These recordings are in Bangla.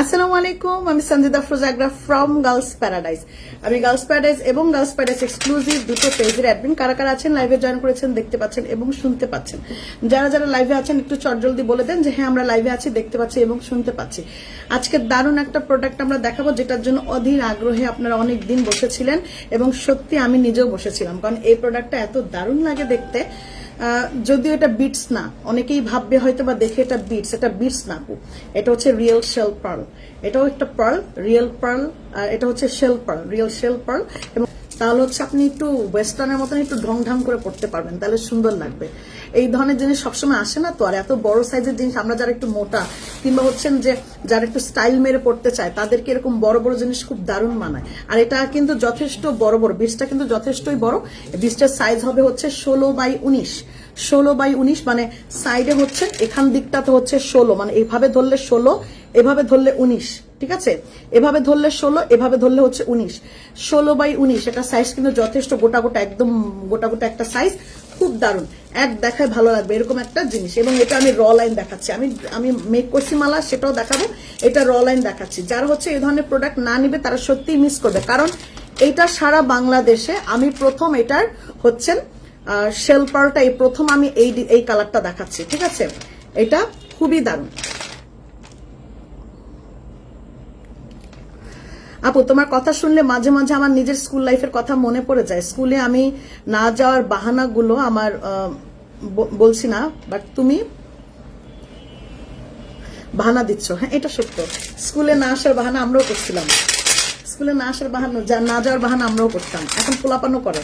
আসসালামু আলাইকুম, আমি সঞ্জিদা ফ্রোজাগ্রা ফ্রম গার্লস প্যারাডাইস আমি গার্লস প্যারাডাইস এবং গার্লস প্যারাডাইস এক্সক্লুসিভ দুটো পেজের অ্যাডমিন কারা কারা আছেন? লাইভে জয়েন করেছেন, দেখতে পাচ্ছেন এবং শুনতে পাচ্ছেন। যারা যারা লাইভে আছেন, একটু চটজলদি বলে দেন যে হ্যাঁ আমরা লাইভে আছি, দেখতে পাচ্ছি এবং শুনতে পাচ্ছি। আজকে দারুণ একটা প্রোডাক্ট আমরা দেখাবো, যেটার জন্য অধীর আগ্রহে আপনারা অনেক দিন বসেছিলেন এবং সত্যি আমি নিজেও বসেছিলাম। কারণ এই প্রোডাক্টটা এত দারুণ লাগে দেখতে। যদিও এটা বিটস না, অনেকেই ভাববে হয়তো বা দেখে এটা বিটস এটা বিটস না। আপু এটা হচ্ছে রিয়েল শেল পার্ল এটাও একটা পার্ল রিয়েল পার্ল এটা হচ্ছে shell pearl real shell pearl এবং তাহলে হচ্ছে আপনি একটু ওয়েস্টার্নের মতন একটু ঢং ঢং করে পড়তে পারবেন, তাহলে সুন্দর লাগবে। এই ধরনের জিনিস সবসময় আসে না তো? আর এত বড় সাইজের জিনিস, আমরা যারা একটু মোটা, কিংবা হচ্ছেন যে যারা একটু স্টাইল মেরে পড়তে চায়, তাদেরকে এরকম বড় বড় জিনিস খুব দারুণ মানায়। আর এটা কিন্তু যথেষ্ট বড় বড় বীজটা কিন্তু যথেষ্টই বড়। বীজটার সাইজ হবে হচ্ছে ষোলো বাই উনিশ। ষোলো বাই উনিশ মানে সাইডে হচ্ছে, এখান দিকটাতে হচ্ছে ষোলো। মানে এইভাবে ধরলে ষোলো এভাবে ধরলে উনিশ, ঠিক আছে? এভাবে ধরলে ষোলো, এভাবে ধরলে হচ্ছে উনিশ। ষোলো বাই উনিশ, এটা সাইজ কিন্তু যথেষ্ট গোটা গোটা, একদম গোটা গোটা একটা সাইজ খুব দারুণ। এক দেখায় ভালো লাগবে, এরকম একটা জিনিস। এবং এটা আমি র লাইন দেখাচ্ছি। আমি আমি মেক করছি মালা, সেটাও দেখাবো। এটা র লাইন দেখাচ্ছি। যারা হচ্ছে এই ধরনের প্রোডাক্ট না নিবে, তারা সত্যিই মিস করবে। কারণ এটা সারা বাংলাদেশে আমি প্রথম এটার হচ্ছেন শেল পার্লটা এই প্রথম আমি এই এই কালারটা দেখাচ্ছি, ঠিক আছে? এটা খুবই দারুণ। আপু, তোমার কথা শুনলে মাঝে মাঝে আমার নিজের স্কুল লাইফের কথা মনে পড়ে যায়। স্কুলে আমি না যাওয়ার বাহানাগুলো আমার বলছি না বাট তুমি বাহানা দিচ্ছ। হ্যাঁ এটা সত্য। স্কুলে না আসার বাহানা আমরাও করছিলাম। স্কুলে না আসার বাহানা, যা না যাওয়ার বাহানা আমরাও করতাম। এখন পোলাপানো করে।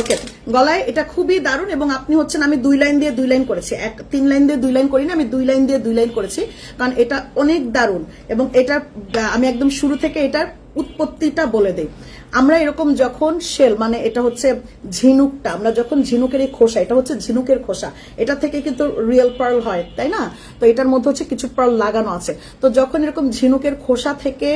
ওকে গলায় এটা খুবই দারুণ এবং আপনি হচ্ছেন, আমি দুই লাইন দিয়ে দুই লাইন করেছি। এক, তিন লাইন দিয়ে দুই লাইন করি না আমি দুই লাইন দিয়ে দুই লাইন করেছি। কারণ এটা অনেক দারুণ এবং এটা আমি একদম শুরু থেকে এটার উৎপত্তিটা বলে দেই। আমরা এরকম যখন শেল মানে এটা হচ্ছে ঝিনুকটা, আমরা যখন ঝিনুকের এই খোসা, এটা হচ্ছে ঝিনুকের খোসা, এটা থেকে কিন্তু রিয়েল পার্ল হয়, তাই না? তো এটার মধ্যে হচ্ছে কিছু পার্ল লাগানো আছে। তো যখন এরকম ঝিনুকের খোসা থেকে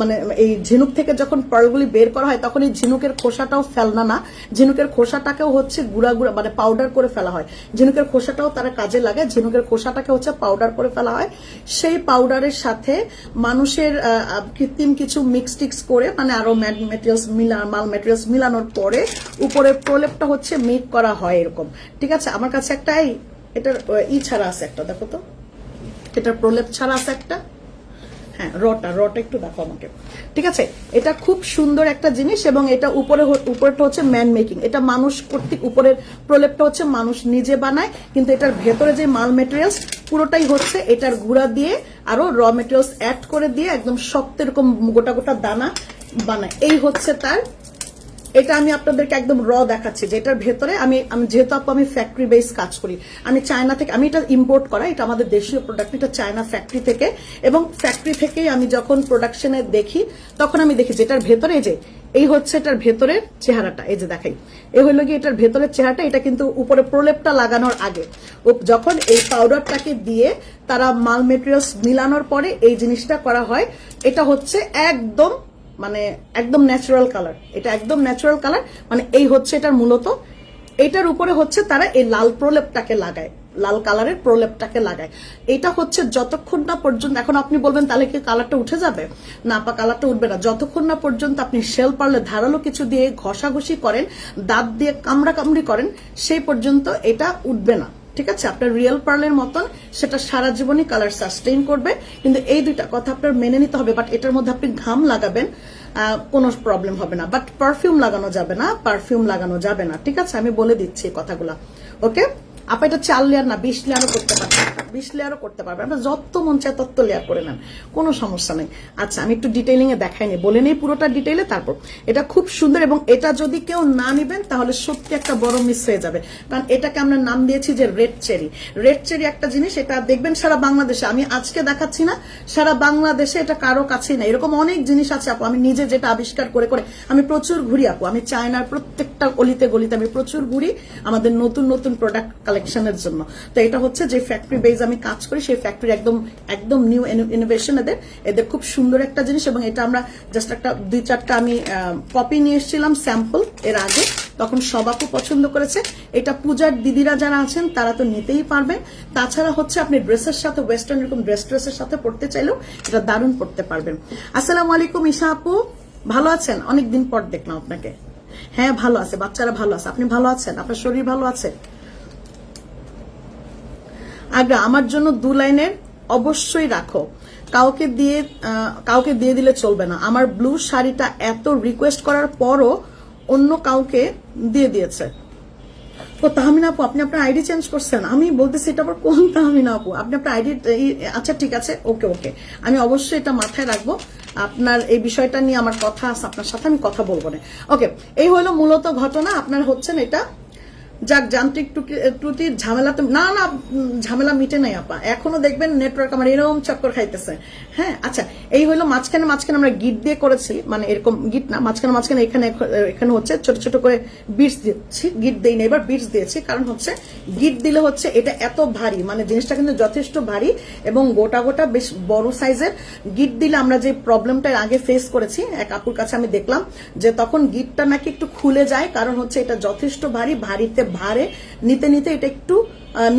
মানে এই ঝিনুক থেকে যখন পার্লগুলি বের করা হয়, তখন এই ঝিনুকের খোসাটাও ফেলনা না। ঝিনুকের খোসাটাকেও হচ্ছে গুঁড়া গুঁড়া মানে পাউডার করে ফেলা হয়। ঝিনুকের খোসাটাও তারা কাজে লাগে ঝিনুকের খোসাটাকে হচ্ছে পাউডার করে ফেলা হয়। সেই পাউডারের সাথে মানুষের কৃত্রিম কিছু মিক্স টিক্স করে মানে আরও মেটেরিয়ালস মিলা, মাল মেটেরিয়ালস মিলানোর পরে উপরে প্রলেপটা হচ্ছে মেক করা হয় এরকম। ঠিক আছে? আমার কাছে একটা এটার ই ছাড়া আছে একটা, দেখো তো। এটার প্রলেপ ছাড়া আছে একটা। হ্যাঁ রটা রটা একটু দেখো আমাকে। ঠিক আছে? এটা খুব সুন্দর একটা জিনিস এবং এটা উপরে উপরেটা হচ্ছে ম্যান মেকিং এটা মানুষ কর্তৃক উপরের প্রলেপটা হচ্ছে মানুষ নিজে বানায়, কিন্তু এটার ভেতরে যে মাল মেটেরিয়ালস পুরোটাই হচ্ছে এটার গুঁড়া দিয়ে আরও র মেটেরিয়ালস অ্যাড করে দিয়ে একদম শক্ত এরকম গোটা গোটা দানা বানায়। এই হচ্ছে তার এটা আমি আপনাদেরকে একদম র দেখাচ্ছি যে এটার ভেতরে আমি যেহেতু আপু, আমি ফ্যাক্টরি বেস কাজ করি, আমি চায়না থেকে, আমি এটা ইম্পোর্ট করা, এটা আমাদের দেশীয় প্রোডাক্ট এটা চায়না ফ্যাক্টরি থেকে, এবং ফ্যাক্টরি থেকেই আমি যখন প্রোডাকশনে দেখি, তখন আমি দেখি যেটার ভেতরে যে, এই হচ্ছে এটার ভেতরের চেহারাটা, এই যে দেখাই এই হলো কি এটার ভেতরের চেহারাটা, এটা কিন্তু উপরে প্রলেপটা লাগানোর আগে যখন এই পাউডারটাকে দিয়ে তারা মাল মেটেরিয়ালস মিলানোর পরে এই জিনিসটা করা হয়, এটা হচ্ছে একদম মানে একদম ন্যাচারাল কালার এটা একদম ন্যাচারাল কালার মানে এই হচ্ছে এটার মূলত। এটার উপরে হচ্ছে তারা এই লাল প্রলেপটাকে লাগায়, লাল কালারের প্রলেপটাকে লাগায়। এটা হচ্ছে যতক্ষণ না পর্যন্ত, এখন আপনি বলবেন, তাহলে কি কালারটা উঠে যাবে? না পা কালারটা উঠবে না। যতক্ষণ না পর্যন্ত আপনি শেল পারলে ধারালো কিছু দিয়ে ঘষাঘষি করেন, দাঁত দিয়ে কামড়া কামড়ি করেন, সেই পর্যন্ত এটা উঠবে না। ঠিক আছে? আপনার রিয়েল পার্লের মতন সেটা সারা জীবনই কালার সাস্টেইন করবে। কিন্তু এই দুইটা কথা আপনার মেনে নিতে হবে বাট এটার মধ্যে আপনি ঘাম লাগাবেন কোনো প্রবলেম হবে না। বাট পারফিউম লাগানো যাবে না পারফিউম লাগানো যাবে না। ঠিক আছে? আমি বলে দিচ্ছি কথাগুলা। ওকে আপা, এটা চার লেয়ার না, বিশ লেয়ারও করতে পারবেন বিশ লেয়ারও করতে পারবেন আপনার যত মন চায় তত লেয়ার করে নেন, কোনো সমস্যা নেই। আচ্ছা আমি একটু ডিটেইলিং এ দেখাই নি। বলে নেই পুরোটা ডিটেইলে তারপর। এটা খুব সুন্দর এবং এটা যদি কেউ না নিবেন, তাহলে সত্যি একটা বড় মিস হয়ে যাবে। কারণ এটাকে আমরা নাম দিয়েছি যে রেড চেরি রেড চেরি একটা জিনিস, এটা দেখবেন সারা বাংলাদেশে, আমি আজকে দেখাচ্ছি না, সারা বাংলাদেশে এটা কারও কাছেই না এরকম অনেক জিনিস আছে আপু, আমি নিজে যেটা আবিষ্কার করে করে, আমি প্রচুর ঘুরি আপু। আমি চায়নার প্রত্যেকটা অলিতে গলিতে আমি প্রচুর ঘুরি। আমাদের নতুন নতুন প্রোডাক্ট কালেকশনের জন্য। তো এটা হচ্ছে যে ফ্যাক্টরি বেজ আমি কাজ করি, সেই ফ্যাক্টরি একদম একদম নিউ ইনোভেশন এদের। এদের খুব সুন্দর একটা জিনিস এবং এটা আমরা জাস্ট একটা দুই চারটা আমি কপি নিয়ে এসেছিলাম স্যাম্পল এর আগে। তখন সব আপু পছন্দ করেছে। এটা পূজার দিদিরা যারা আছেন, তারা তো নিতেই পারবেন। তাছাড়া হচ্ছে আপনি ড্রেসের সাথে ওয়েস্টার্ন এরকম ড্রেস ড্রেসের সাথে পড়তে চাইলেও এটা দারুণ পড়তে পারবেন। আসসালামু আলাইকুম, ঈশা আপু। ভালো আছেন? অনেকদিন পর দেখলাম আপনাকে। হ্যাঁ ভালো আছে, বাচ্চারা ভালো আছে। আপনি ভালো আছেন? আপনার শরীর ভালো আছে? আগ্রা আমার জন্য দু লাইনের অবশ্যই রাখো। কাউকে দিয়ে কাউকে দিয়ে দিলে চলবে না। আমার ব্লু শাড়িটা এত রিকোয়েস্ট করার পরও অন্য কাউকে দিয়ে দিয়েছে। তো তাহমিনা আপু, আপনি আপনার আইডি চেঞ্জ করছেন। আমি বলতেছি, এটা আবার কোন তাহমিনা আপু? আপনি আপনার আইডি আচ্ছা ঠিক আছে, ওকে ওকে। আমি অবশ্যই এটা মাথায় রাখব। আপনার এই বিষয়টা নিয়ে আমার কথা আছে, আপনার সাথে আমি কথা বলব না। ওকে, এই হলো মূলত ঘটনা। আপনার হচ্ছেন এটা যাক, যান্ত্রিক ত্রুটি- ত্রুটির ঝামেলা তো না না ঝামেলা মিটে নাই, আপা। এখনও দেখবেন নেটওয়ার্ক আমার এরকম চক্কর খাইতেছে। হ্যাঁ আচ্ছা এই হলো মাঝখানে মাঝখানে আমরা গিট দিয়ে করেছি মানে এরকম গিট না, মাঝখানে মাঝখানে এখানে এখানে হচ্ছে ছোট ছোট করে বিটস দিচ্ছি গিট দেই না, এবার বিটস দিয়েছি, কারণ হচ্ছে গিট দিলে হচ্ছে এটা এত ভারী মানে জিনিসটা কিন্তু যথেষ্ট ভারী এবং গোটা গোটা বেশ বড় সাইজের। গিট দিলে আমরা যে প্রবলেমটা আগে ফেস করেছি, এক আপুর কাছে আমি দেখলাম যে তখন গিটটা নাকি একটু খুলে যায়, কারণ হচ্ছে এটা যথেষ্ট ভারী, ভারীতে ভারে নিতে নিতে এটা একটু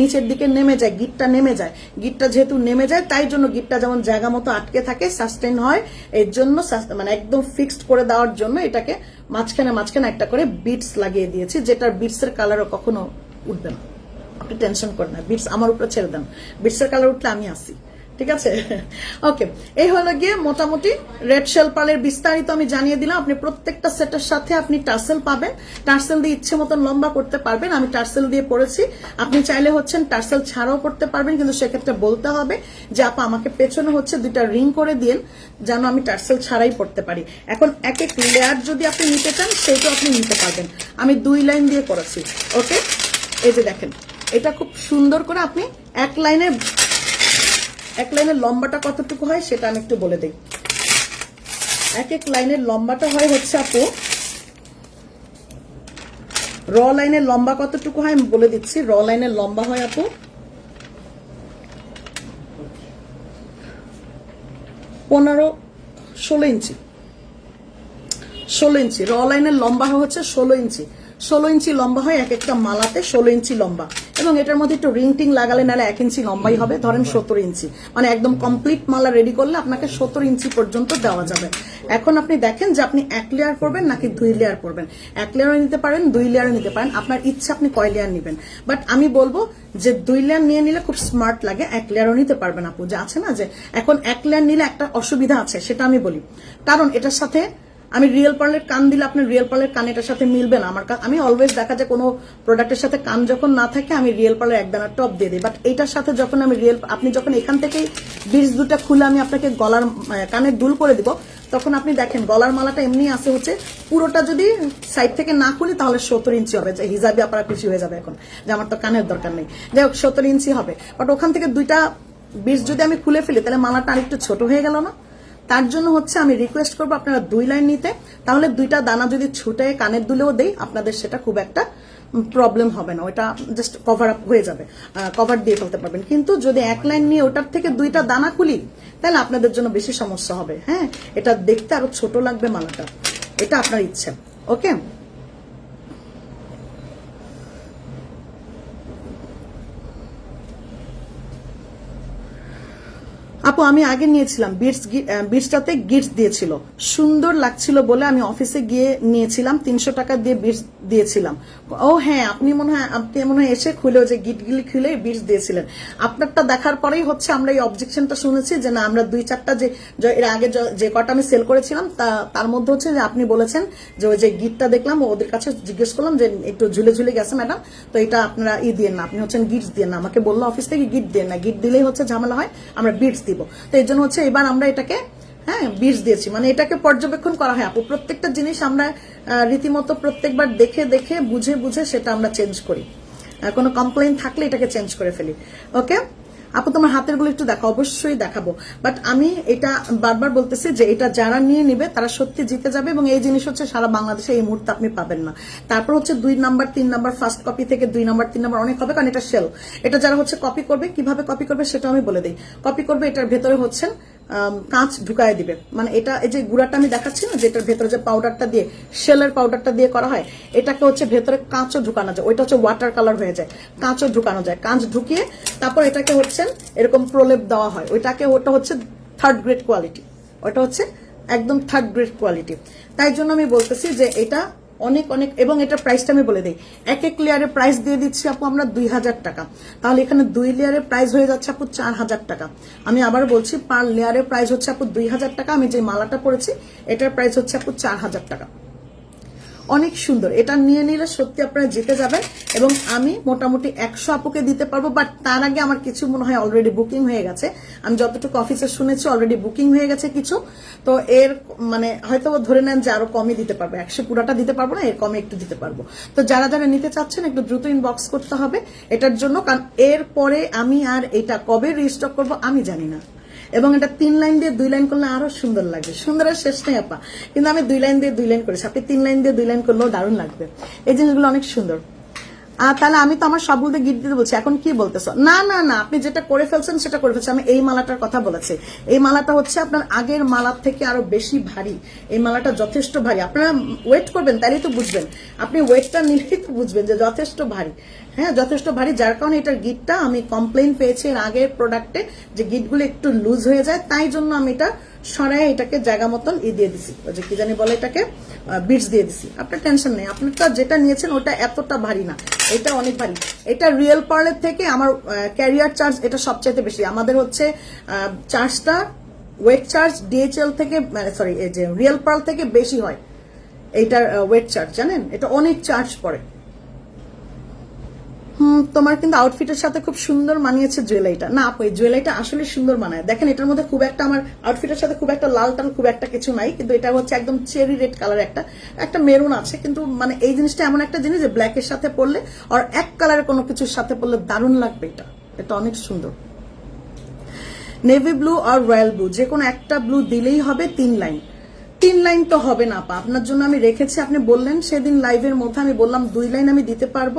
নিচের দিকে নেমে যায়, গিটটা নেমে যায়। গিটটা যেহেতু নেমে যায়, তাই জন্য গিটটা যেমন জায়গা মতো আটকে থাকে সাস্টেন হয়, এর জন্য মানে একদম ফিক্সড করে দেওয়ার জন্য এটাকে মাঝখানে মাঝখানে একটা করে বিটস লাগিয়ে দিয়েছি, যেটার বিটসের কালারও কখনো উঠবে না। আপনি টেনশন করেন বিটস আমার উপরে ছেড়ে দেন। বিটসের কালার উঠলে আমি আসি। ঠিক আছে? ওকে এই হলো গিয়ে মোটামুটি রেড শেল পালের বিস্তারিত আমি জানিয়ে দিলাম। আপনি প্রত্যেকটা সেটের সাথে আপনি টার্সেল পাবেন। টার্সেল দিয়ে ইচ্ছে মতন লম্বা করতে পারবেন। আমি টার্সেল দিয়ে পড়েছি। আপনি চাইলে হচ্ছেন টার্সেল ছাড়াও করতে পারবেন, কিন্তু সেক্ষেত্রে বলতে হবে যে, আপা, আমাকে পেছনে হচ্ছে দুইটা রিং করে দিন যেন আমি টার্সেল ছাড়াই পড়তে পারি। এখন এক এক লেয়ার যদি আপনি নিতে চান, সেইটাও আপনি নিতে পারবেন। আমি দুই লাইন দিয়ে করেছি। ওকে এই যে দেখেন, এটা খুব সুন্দর করে আপনি এক লাইনে এক লাইনের লম্বাটা কতটুকু হয় সেটা আমি একটু বলে দিই। এক এক লাইনের লম্বাটা হয় হচ্ছে আপু, র লাইনের লম্বা কতটুকু হয় আমি বলে দিচ্ছি। র লাইনের লম্বা হয় আপু, পনেরো, ষোলো ইঞ্চি। ষোলো ইঞ্চি। র লাইনের লম্বা হচ্ছে ষোলো ইঞ্চি। ষোলো ইঞ্চি লম্বা হয় এক একটা মালাতে, ষোলো ইঞ্চি লম্বা। এবং এটার মধ্যে একটু রিং টিং লাগালে নাহলে এক ইঞ্চি লম্বাই হবে, ধরেন সত্তর ইঞ্চি। মানে একদম কমপ্লিট মালা রেডি করলে আপনাকে সত্তর ইঞ্চি পর্যন্ত দেওয়া যাবে। এখন আপনি দেখেন যে আপনি এক লেয়ার করবেন নাকি দুই লেয়ার করবেন। এক লেয়ারও নিতে পারেন, দুই লেয়ারও নিতে পারেন, আপনার ইচ্ছা আপনি কয় লেয়ার নেবেন। বাট আমি বলব যে দুই লেয়ার নিয়ে নিলে খুব স্মার্ট লাগে, এক লেয়ারও নিতে পারবেন আপু। যে আছে না যে, এখন এক লেয়ার নিলে একটা অসুবিধা আছে, সেটা আমি বলি। কারণ এটার সাথে আমি রিয়েল পার্লের কান দিলে আপনার রিয়েল পার্লের কান এটার সাথে মিলবে না। আমার আমি অলওয়েজ দেখা যায় কোনো প্রোডাক্টের সাথে কান যখন না থাকে আমি রিয়েল পার্লের একদানা টপ দিয়ে দিই। বাট এটার সাথে যখন আমি রিয়েল আপনি যখন এখান থেকেই বীজ দুটা খুলে আমি আপনাকে গলার আহ, কানে দুল করে দিব তখন আপনি দেখেন গলার মালাটা এমনি আছে হচ্ছে পুরোটা যদি সাইড থেকে না খুলি তাহলে সত্তর ইঞ্চি হবে। যে হিজাবি আপনারা খুশি হয়ে যাবে এখন। যে আমার তো কানের দরকার নেই। যাই হোক সত্তর ইঞ্চি হবে। বাট ওখান থেকে দুইটা বীজ যদি আমি খুলে ফেলি তাহলে মালাটা আরেকটু ছোট হয়ে গেল না? তার জন্য হচ্ছে আমি রিকোয়েস্ট করব আপনারা দুই লাইন নিতে। তাহলে দুইটা দানা যদি ছুটে কানের দুলেও দেই, আপনাদের সেটা খুব একটা প্রবলেম হবে না। ওটা জাস্ট কভার আপ হয়ে যাবে। কভার দিয়ে ফেলতে পারবেন। কিন্তু যদি এক লাইন নিয়ে ওটার থেকে দুইটা দানা খুলি, তাহলে আপনাদের জন্য বেশি সমস্যা হবে। হ্যাঁ এটা দেখতে আরও ছোট লাগবে মালাটা। এটা আপনার ইচ্ছে। ওকে আপু, আমি আগে নিয়েছিলাম। বিটস বিটসটাতে গিটস দিয়েছিল। সুন্দর লাগছিল বলে আমি অফিসে গিয়ে নিয়েছিলাম। তিনশো টাকা দিয়ে বিটস দিয়েছিলাম। ও হ্যাঁ আপনি মনে হয় আপনি মনে হয় এসে খুলে ওই যে গিটগুলি খুলে বিটস দিয়েছিলেন। আপনারটা দেখার পরেই হচ্ছে আমরা এই অবজেকশনটা শুনেছি যে না, আমরা দুই চারটা যে যে এর আগে যে কটা আমি সেল করেছিলাম, তা- তার মধ্যে হচ্ছে যে আপনি বলেছেন যে ওই যে গিটটা দেখলাম ওদের কাছে জিজ্ঞেস করলাম যে একটু ঝুলে ঝুলে গেছে ম্যাডাম, তো এটা আপনারা ই দিয়ে না, আপনি হচ্ছেন গিটস দিয়ে না। আমাকে বলল অফিস থেকে গিট দিয়ে না। গিট দিলেই হচ্ছে ঝামেলা হয়, আমরা বিটস দিব। তো এই জন্য হচ্ছে এবার আমরা এটাকে হ্যাঁ বীজ দিয়েছি। মানে এটাকে পর্যবেক্ষণ করা হয়। আপু, প্রত্যেকটা জিনিস আমরা রীতিমতো প্রত্যেকবার দেখে দেখে, বুঝে বুঝে সেটা আমরা চেঞ্জ করি। কোনো কমপ্লেন থাকলে এটাকে চেঞ্জ করে ফেলি। ওকে আপু, তোমার হাতেরগুলো একটু দেখো অবশ্যই দেখাবো। বাট আমি এটা বারবার বলতেছি যে এটা যারা নিয়ে নিবে, তারা সত্যি জিতে যাবে এবং এই জিনিস হচ্ছে সারা বাংলাদেশে এই মুহূর্তে আপনি পাবেন না। তারপর হচ্ছে দুই নাম্বার, তিন নাম্বার ফার্স্ট কপি থেকে দুই নাম্বার, তিন নাম্বার অনেক হবে, কারণ এটা সেল এটা যারা হচ্ছে কপি করবে, কীভাবে কপি করবে সেটা আমি বলে দিই। কপি করবে, এটার ভেতরে হচ্ছেন কাঁচ ঢুকায় দিবে। মানে এটা, এই যে গুঁড়াটা আমি দেখাচ্ছি না, যেটার ভেতরে যে পাউডারটা দিয়ে শেলের পাউডারটা দিয়ে করা হয়, এটাকে হচ্ছে ভেতরে কাঁচও ঢুকানো যায়। ওইটা হচ্ছে ওয়াটার কালার হয়ে যায়। কাঁচও ঢুকানো যায়। কাঁচ ঢুকিয়ে তারপর এটাকে হচ্ছে এরকম প্রলেপ দেওয়া হয়। ওইটাকে, ওটা হচ্ছে থার্ড গ্রেড কোয়ালিটি ওটা হচ্ছে একদম থার্ড গ্রেড কোয়ালিটি তাই জন্য আমি বলতেছি যে এটা অনেক অনেক, এবং এটা প্রাইসটা আমি বলে দিই। এক এক লেয়ারের প্রাইস দিয়ে দিচ্ছি আপু আমরা দুই হাজার টাকা। তাহলে এখানে দুই লেয়ারের প্রাইস হয়ে যাচ্ছে আপু চার হাজার টাকা। আমি আবার বলছি পার লেয়ারের প্রাইস হচ্ছে আপু দুই হাজার টাকা। আমি যে মালাটা পড়েছি এটার প্রাইস হচ্ছে আপু চার হাজার টাকা। অনেক সুন্দর। এটা নিয়ে নিলে সত্যি আপনারা জিতে যাবেন এবং আমি মোটামুটি একশো আপুকে দিতে পারব বাট তার আগে আমার কিছু মনে হয় অলরেডি বুকিং হয়ে গেছে। আমি যতটুকু অফিসে শুনেছি অলরেডি বুকিং হয়ে গেছে কিছু। তো এর মানে হয়তো ধরে নেন যে আরও কমই দিতে পারব। একশো পুরাটা দিতে পারব না, এর কমে একটু দিতে পারব। তো যারা যারা নিতে চাচ্ছেন, একটু দ্রুত ইনবক্স করতে হবে এটার জন্য, কারণ এর পরে আমি আর এটা কবে রিস্টক করব আমি জানি না। এবং এটা তিন লাইন দিয়ে দুই লাইন করলে আরও সুন্দর লাগবে। সুন্দরের শেষ নেই, আপা। কিন্তু আমি দুই লাইন দিয়ে দুই লাইন করেছি। আপনি তিন লাইন দিয়ে দুই লাইন করলেও দারুণ লাগবে। এই জিনিসগুলো অনেক সুন্দর। তাহলে আমি তো আমার সবগুলোতে গিফট দিতে বলছি। এখন কি বলতেছো? না না না, আপনি যেটা করে ফেলছেন সেটা করে ফেলছেন। আমি এই মালাটার কথা বলেছি। এই মালাটা হচ্ছে আপনার আগের মালার থেকে আরও বেশি ভারী। এই মালাটা যথেষ্ট ভারী। আপনারা ওয়েট করবেন তাইলে তো বুঝবেন। আপনি ওয়েটটা নিলেই তো বুঝবেন যে যথেষ্ট ভারী। হ্যাঁ যথেষ্ট ভারী। যার কারণে এটার গিটটা আমি কমপ্লেন পেয়েছি এর আগের প্রোডাক্টে যে গিটগুলো একটু লুজ হয়ে যায়। তাই জন্য আমি এটা সরাই এটাকে জায়গা মতন ই দিয়ে দিছি। ওই যে কি জানি বলে এটাকে বিটস দিয়ে দিছি। আপনার টেনশন নেই। আপনারটা যেটা নিয়েছেন ওটা এতটা ভারী না। এটা অনেক ভারী। এটা রিয়েল পার্লের থেকে আমার ক্যারিয়ার চার্জ এটা সবচাইতে বেশি। আমাদের হচ্ছে চার্জটা ওয়েট চার্জ ডিএচএল থেকে সরি এই যে রিয়েল পার্ল থেকে বেশি হয়। এইটার ওয়েট চার্জ জানেন? এটা অনেক চার্জ পড়ে। তোমার কিন্তু আউটফিটের সাথে খুব সুন্দর মানিয়েছে জুয়েলারিটা না আপু, এই জুয়েলারিটা আসলে সুন্দর মানায়। দেখেন, এটার মধ্যে খুব একটা আমার আউটফিটের সাথে খুব একটা লাল টাল খুব একটা কিছু নাই, কিন্তু এটা হচ্ছে একদম চেরি রেড কালার একটা। একটা মেরুন আছে, কিন্তু মানে এই জিনিসটা এমন একটা জিনিস যে ব্ল্যাকের সাথে পরলে আর এক কালারের কোনো কিছুর সাথে পরলে দারুণ লাগবে এটা। এটা অনেক সুন্দর। নেভি ব্লু আর রয়্যাল ব্লু যে কোনো একটা ব্লু দিলেই হবে তিন লাইন তিন লাইন তো হবে না আপা। আপনার জন্য আমি রেখেছি, আপনি বললেন, সেদিন লাইভের মধ্যে আমি বললাম দুই লাইন আমি দিতে পারব।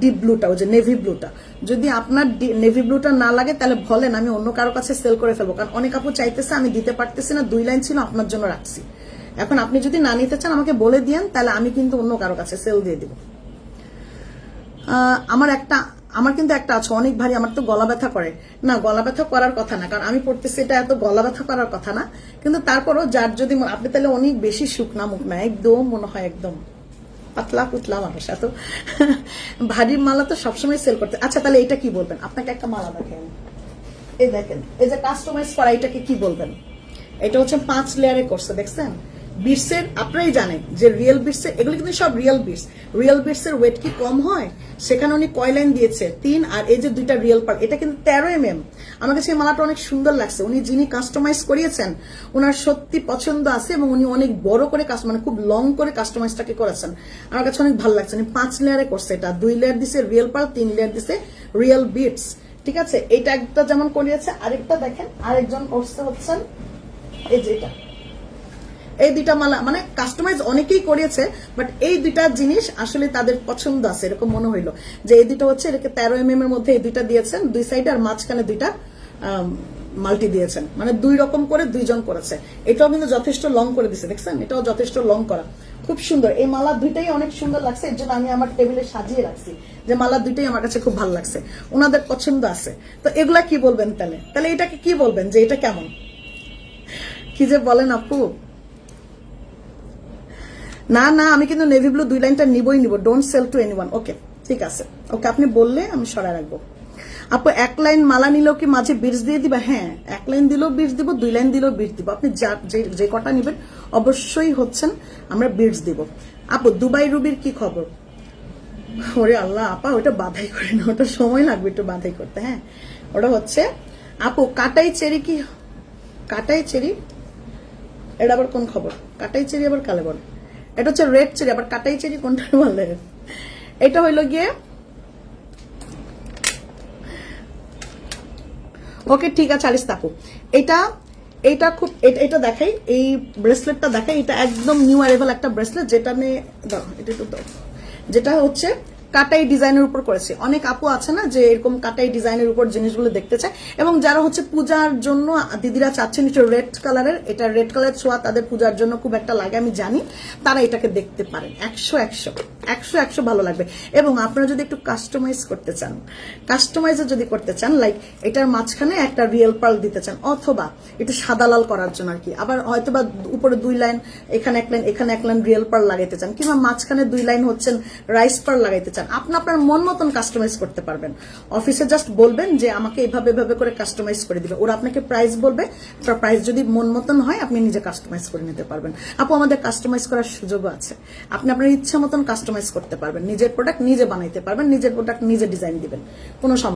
ডিপ ব্লুটা ওই যে নেভি ব্লুটা যদি আপনার নেভি ব্লুটা না লাগে, তাহলে বলেন, আমি অন্য কারও কাছে সেল করে ফেলব। কারণ অনেক আপু চাইতেছে, আমি দিতে পারতেছি না, দুই লাইন ছিল, আপনার জন্য রাখছি। এখন আপনি যদি না নিতে চান, আমাকে বলে দিয়েন, তাহলে আমি কিন্তু অন্য কারও কাছে সেল দিয়ে দিব। আমার একটা, আমার কিন্তু একটা আছে, অনেক ভারী, আমার তো গলা ব্যথা করে। না, গলা ব্যথা করার কথা না, কারণ আমি পড়তেছি এটা এত গলা ব্যথা করার কথা না। কিন্তু তারপরও যার যদি আপনি তাহলে অনেক বেশি শুকনা মুখ না, একদম মনে হয় একদম। পাতলা পুতলা মানুষ, এত ভারী মালা তো সবসময় সেল করতে। আচ্ছা তাহলে এটা কি বলবেন? আপনাকে একটা মালা দেখেন এই দেখেন, এই যে কাস্টমাইজ করা এটাকে কি বলবেন? এটা হচ্ছে পাঁচ লেয়ারে করছে দেখছেন? বিটসের আপনারাই জানেন যে রিয়েল বিটসের এগুলো কিন্তু সব রিয়েল বিটস রিয়েল বিটসের ওয়েট কি কম হয়? সেখানে উনি কয় লাইন দিয়েছে? তিন আর এই যে দুইটা রিয়েল পার্ট এটা কিন্তু তেরো এম এম আমার কাছে মালাটা অনেক সুন্দর লাগছে। উনি যিনি কাস্টমাইজ করিয়েছেন ওনার সত্যি পছন্দ আছে এবং উনি অনেক বড় করে মানে খুব লং করে কাস্টমাইজটাকে করেছেন। আমার কাছে অনেক ভালো লাগছে। উনি পাঁচ লেয়ারে করছে এটা। দুই লেয়ার দিছে রিয়েল পার্ট তিন লেয়ার দিছে রিয়েল বিটস ঠিক আছে? এটা একটা যেমন করিয়েছে, আরেকটা দেখেন, আরেকজন করছে হচ্ছেন, এই যে এটা। এই দুইটা মালা মানে কাস্টমাইজ অনেকেই করিয়েছে বাট এই দুইটা জিনিস আসলে তাদের পছন্দ আছে, এরকম মনে হইল। যে এই দুইটা হচ্ছে, এটাকে তেরো এম এর মধ্যে এই দুইটা দিয়েছেন, দুই সাইড আর মাঝখানে দুইটা মাল্টি দিয়েছেন। মানে দুই রকম করে দুইজন করেছে। এটাও কিন্তু যথেষ্ট লং করে দিছে, দেখছেন? এটাও যথেষ্ট লং করা। খুব সুন্দর। এই মালা দুইটাই অনেক সুন্দর লাগছে, এর জন্য আমি আমার টেবিলে সাজিয়ে রাখছি, যে মালা দুইটাই আমার কাছে খুব ভালো লাগছে। ওনাদের পছন্দ আছে। তো এগুলা কি বলবেন তাহলে? তাহলে এটাকে কি বলবেন? যে এটা কেমন? কি যে বলেন আপু? না না, আমি কিন্তু নেভি ব্লু দুই লাইনটা নিবই নিব। Don't sell to anyone okay ঠিক আছে। ওকে, আপনি বললে আমি সরাই রাখব। আপু, এক লাইন মালা নিলেও কি মাঝে বিটস দিয়ে দিবা? হ্যাঁ এক লাইন দিলেও বিটস দিব, দুই লাইন দিলেও বিটস দিব। আপনি যা, যে- কটা নেবেন, অবশ্যই হচ্ছেন, আমরা বিটস দিব। আপু, দুবাই রুবির কি খবর? ওরে আল্লাহ, আপা, ওটা বাধাই করে না, ওটা সময় লাগবে একটু বাধাই করতে হ্যাঁ? ওটা হচ্ছে, আপু, কাটাই চেরি কি, কাটাই চেরি? এটা আবার কোন খবর? কাটাই চেরি আবার কালে বলে এটা হচ্ছে রেড চেরি আবার কাটাই চেরি কোনটা বলে? এটা হইল গিয়ে ওকে ঠিক আছে, আলিস তাকু এটা এটা খুব, এটা দেখাই, এই ব্রেসলেটটা দেখাই, এটা একদম নিউ অ্যারাইভাল একটা ব্রেসলেট যেটা নিয়ে দাও, এটা একটু দাও। যেটা হচ্ছে কাটাই ডিজাইনের উপর করেছি। অনেক আপু আছে না যে এরকম কাটাই ডিজাইনের উপর জিনিসগুলো দেখতে চায় এবং যারা হচ্ছে পূজার জন্য, দিদিরা চাচ্ছেন একটু রেড কালারের, এটা রেড কালার ছোঁয়া তাদের পূজার জন্য খুব একটা লাগে, আমি জানি। তারা এটাকে দেখতে পারেন। একশো একশো একশো একশো ভালো লাগবে। এবং আপনারা যদি একটু কাস্টমাইজ করতে চান কাস্টমাইজও যদি করতে চান লাইক এটার মাঝখানে একটা রিয়েল পার্ল দিতে চান, অথবা একটু সাদা লাল করার জন্য আর কি, আবার হয়তো বা উপরে দুই লাইন, এখানে এক লাইন, এখানে এক লাইন রিয়েল পার্ল লাগাইতে চান, কিংবা মাঝখানে দুই লাইন হচ্ছেন রাইস পার্ল লাগাইতে চান আপনি আপনার মন মতন কাস্টমাইজ করতে পারবেন। অফিসে জাস্ট বলবেন যে, আমাকে এভাবে এভাবে করে কাস্টমাইজ করে দিবে। ওরা আপনাকে প্রাইস বলবে প্রাইস যদি মন মতন হয়, আপনি নিজে কাস্টমাইজ করে নিতে পারবেন। আপু, আমাদের কাস্টমাইজ করার সুযোগও আছে। আপনি আপনার ইচ্ছা মতন কাস্টমাইজ করতে পারবেন। নিজের প্রোডাক্ট নিজে বানাইতে পারবেন, নিজের প্রোডাক্ট নিজে ডিজাইন দিবেন। কোনো